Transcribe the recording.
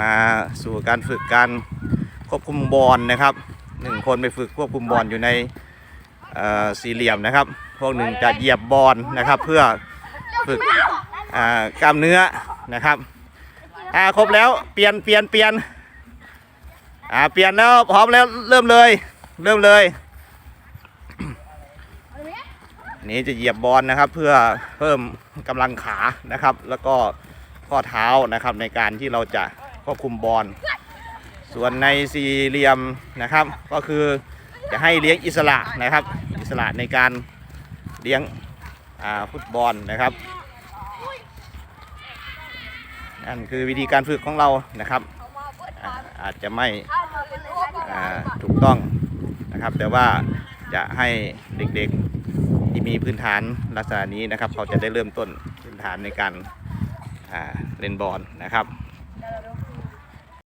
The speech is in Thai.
มาสู่การฝึกการควบคุมบอลนะครับหนึ่งคนไปฝึกควบคุมบอลอยู่ในสี่เหลี่ยมนะครับ พวกหนึ่งจะเหยียบบอลนะครับ เพื่อฝึกกล้ามเนื้อนะครับอ่าครบแล้วเปลี่ยนเปลี่ยนเปลี่ยนอ่าเปลี่ยนแล้วพร้อมแล้วเริ่มเลย เริ่มเลยนี้จะเหยียบบอลนะครับ เพื่อเพิ่มกำลังขานะครับ แล้วก็ข้อเท้านะครับในการที่เราจะ ควบคุมบอลส่วนในสี่เหลี่ยมนะครับ ก็คือจะให้เลี้ยงอิสระนะครับ อิสระในการเลี้ยงฟุตบอลนะครับนั่นคือวิธีการฝึกของเรานะครับอาจจะไม่ถูกต้องนะครับ แต่ว่าจะให้เด็กๆที่มีพื้นฐานลักษณะนี้นะครับ เขาจะได้เริ่มต้นพื้นฐานในการเล่นบอลนะครับ